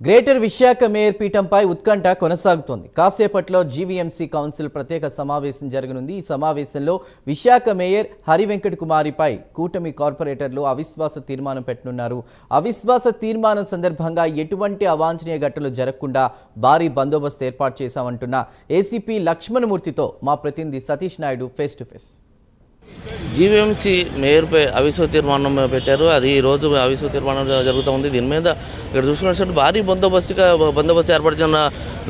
Greater Visakha mayor పీఠంపై ఉత్కంఠ కొనసాగుతోంది. కాసేపట్లో జీవీఎంసీ కౌన్సిల్ ప్రత్యేక సమావేశం జరగనుంది. ఈ సమావేశంలో విశాఖ మేయర్ హరివెంకట కుమారిపై కూటమి కార్పొరేటర్లు అవిశ్వాస తీర్మానం పెట్టనున్నారు. అవిశ్వాస తీర్మానం సందర్భంగా ఎటువంటి అవాంఛనీయ ఘటనలు జరగకుండా భారీ బందోబస్తు ఏర్పాటు చేశామంటున్న ఏసీపీ లక్ష్మణమూర్తితో మా ప్రతినిధి Satish Naidu face to face GVMC మేయర్పై అవిశ్వ తీర్మానం పెట్టారు. అది ఈ రోజు అవిశ్వ తీర్మానం జరుగుతూ ఉంది. దీని మీద ఇక్కడ చూసుకున్నట్టు భారీ బందోబస్తుగా బందోబస్తు ఏర్పడుతున్న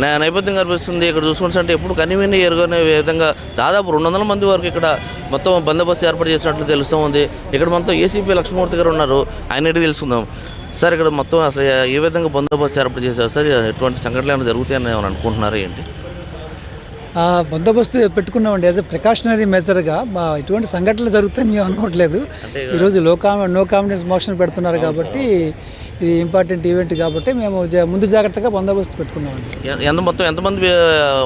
చేసిన నేపథ్యం కనిపిస్తుంది. ఇక్కడ చూసుకున్నట్టు ఎప్పుడు కనివిని ఎరుగనే విధంగా దాదాపు రెండు వందల మంది వరకు ఇక్కడ మొత్తం బందోబస్తు ఏర్పాటు చేసినట్లు తెలుస్తూ ఉంది. ఇక్కడ మొత్తం ఏసీపీ లక్ష్మణమూర్తి గారు ఉన్నారు. ఆయన తెలుసుకుందాం. సార్ ఇక్కడ మొత్తం అసలు ఏ విధంగా బందోబస్తు ఏర్పాటు చేశారు? సార్ ఎటువంటి సంఘటనలు ఏమైనా జరుగుతాయని ఏమైనా అనుకుంటున్నారా ఏంటి? బందోబస్తు పెట్టుకున్నామండి. యాజ్ ఎ ప్రికాషనరీ మెజర్గా మా ఇటువంటి సంఘటనలు జరుగుతాయని మేము అనుకోవట్లేదు. ఈరోజు లో కామ నో కాన్ఫిడెన్స్ మోషన్ పెడుతున్నారు కాబట్టి ఇది ఇంపార్టెంట్ ఈవెంట్ కాబట్టి మేము ముందు జాగ్రత్తగా బందోబస్తు పెట్టుకున్నామండి. ఎంత మొత్తం ఎంతమంది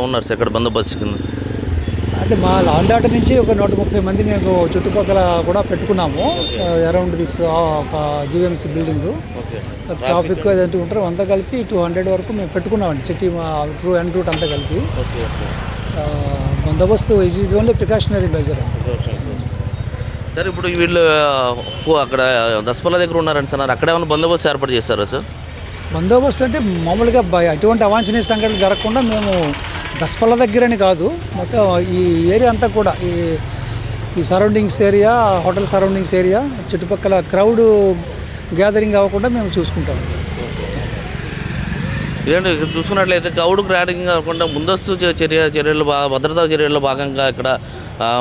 ఉన్నారు సార్ ఇక్కడ బందోబస్తు కింద? అంటే మా లాండ్ ఆర్డర్ నుంచి ఒక నూట ముప్పై మంది మేము చుట్టుపక్కల కూడా పెట్టుకున్నాము. అరౌండ్ దిస్ ఒక జీవీఎంసీ బిల్డింగ్ ట్రాఫిక్ అదంటూ ఉంటారు. అంతా కలిపి టూ హండ్రెడ్ వరకు మేము పెట్టుకున్నామండి. సిటీ మా ట్రూ అండ్ రూట్ అంతా కలిపి. బందోబస్తు is only precautionary measure sir ఇప్పుడు వీళ్ళు అక్కడ దసపల్ల దగ్గర ఉన్నారని సార్. అక్కడ ఏమైనా బందోబస్తు ఏర్పాటు చేస్తారా సార్? బందోబస్తు అంటే మామూలుగా ఎటువంటి అవాంఛనీయ సంఘటనలు జరగకుండా మేము దసపల్ల దగ్గరని కాదు. మొత్తం ఈ ఏరియా అంతా కూడా ఈ ఈ surroundings area hotel surroundings area చుట్టుపక్కల క్రౌడ్ గ్యాదరింగ్ అవ్వకుండా మేము చూసుకుంటాం. ఇదేంటి ఇక్కడ చూసుకున్నట్లయితే గౌడు గ్రాడింగ్ కాకుండా ముందస్తు చర్య చర్యలు బా- భద్రతా చర్యల్లో భాగంగా ఇక్కడ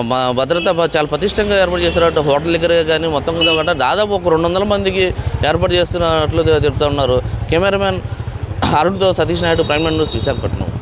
మా భద్రత చాలా పటిష్టంగా ఏర్పాటు చేస్తున్నట్టు హోటల్ దగ్గర కానీ మొత్తం కూడా దాదాపు ఒక రెండు వందల మందికి ఏర్పాటు చేస్తున్నట్లు చెప్తా ఉన్నారు. కెమెరామెన్ అరుణ్తో సతీష్ నాయుడు ప్రైమ్ న్యూస్ విశాఖపట్నం.